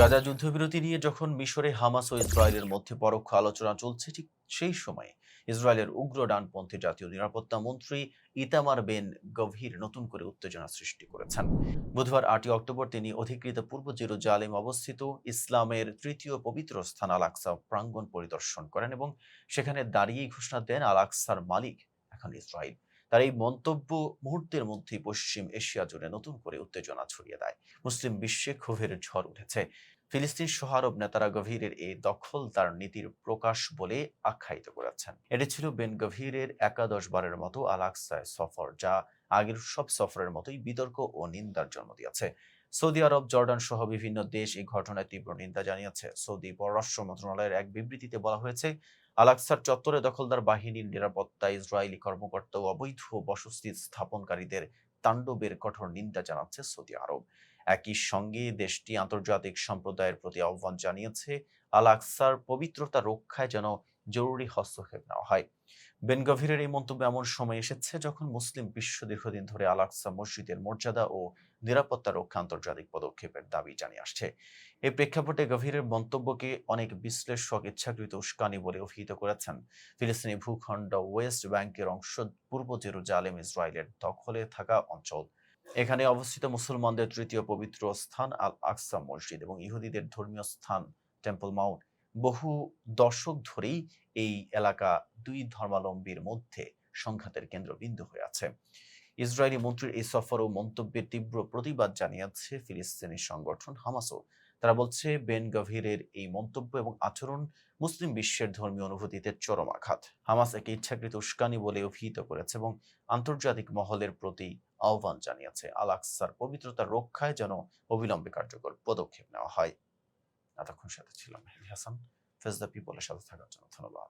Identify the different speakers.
Speaker 1: গাজা যুদ্ধবিরতি নিয়ে যখন মিশরে হামাস ও ইসরায়েলের মধ্যে পরোক্ষ আলোচনা চলছে, ঠিক সেই সময় ইসরায়েলের উগ্র ডানপন্থী জাতীয় নিরাপত্তা মন্ত্রী ইতামার বেন গভীর নতুন করে উত্তেজনা সৃষ্টি করেছেন। বুধবার আটই অক্টোবর তিনি অধিকৃত পূর্ব জেরুজালেম অবস্থিত ইসলামের তৃতীয় পবিত্র স্থান আলাক্সা প্রাঙ্গণ পরিদর্শন করেন এবং সেখানে দাঁড়িয়েই ঘোষণা দেন আলাক্সার মালিক এখন ইসরায়েল। তার এই মন্তব্য মুহূর্তের মধ্যেই পশ্চিম এশিয়া জুড়ে নতুন করে উত্তেজনা ছড়িয়ে দেয়। মুসলিম বিশ্বে ক্ষোভের ঝড় উঠেছে। ফিলিস্তিন সহ আরব নেতারা গভীরের এই দখল তার নীতির প্রকাশ বলে আখ্যায়িত করেছেন। এটি ছিল বেন গভীরের একাদশ বারের মতো আলাক্সায় সফর, যা আগের সব সফরের মতোই বিতর্ক ও নিন্দার জন্ম দিয়েছে। সৌদি আরব, জর্ডান সহ বিভিন্ন দেশ এই ঘটনায় তীব্র নিন্দা জানিয়েছে। সৌদি পররাষ্ট্র মন্ত্রণালয়ের এক বিবৃতিতে বলা হয়েছে আলাক্সার চত্বরে দখলদার বাহিনীর নিরাপত্তা ইসরায়েলি কর্মকর্তা ও অবৈধ বসতি স্থাপনকারীদের তাণ্ডবের কঠোর নিন্দা জানাচ্ছে সৌদি আরব। একই সঙ্গে দেশটি আন্তর্জাতিক সম্প্রদায়ের প্রতি আহ্বান জানিয়েছে আল আকসার পবিত্রতা রক্ষায় যেন জরুরি হস্তক্ষেপ নেওয়া হয়। বেনগভীরের এই মন্তব্য এমন সময় এসেছে যখন মুসলিম বিশ্ব দীর্ঘদিন ধরে আল আকসা মসজিদের মর্যাদা ও নিরাপত্তা রক্ষা আন্তর্জাতিক পদক্ষেপের দাবি জানিয়ে আসছে। এই প্রেক্ষাপটে গভীরের মন্তব্যকে অনেক বিশ্লেষক ইচ্ছাকৃত উস্কানি বলে অভিহিত করেছেন। ফিলিস্তিনি ভূখণ্ড ওয়েস্ট ব্যাংকের অংশ পূর্ব জেরুজালেম, ইসরায়েলের দখলে থাকা অঞ্চল। এখানে অবস্থিত মুসলমানদের তৃতীয় পবিত্র স্থান আল আকসা মসজিদ এবং ইহুদিদের ধর্মীয় স্থান টেম্পল মাউন্ট। বহু দশক ধরেই এই এলাকা দুই ধর্মাবলম্বীর মধ্যে সংঘাতের কেন্দ্রবিন্দু হয়ে আছে। ইসরায়েলি মন্ত্রীর এই সফর ও মন্তব্যের তীব্র প্রতিবাদ জানিয়েছে ফিলিস্তিনি সংগঠন হামাসও। তারা বলছে, বেন গভীরের এই মন্তব্য এবং আচরণ মুসলিম বিশ্বের ধর্মীয় অনুভূতিতে চরম আঘাত। হামাস একে ইচ্ছাকৃত উস্কানি বলে অভিহিত করেছে এবং আন্তর্জাতিক মহলের প্রতি আহ্বান জানিয়েছে। আল আকসার পবিত্রতার রক্ষায় যেন অবিলম্বে কার্যকর পদক্ষেপ নেওয়া হয়। এতক্ষণ সাথে ছিলাম মেহেদি হাসান। ফেস দ্য পিপলের সাথে থাকার জন্য ধন্যবাদ।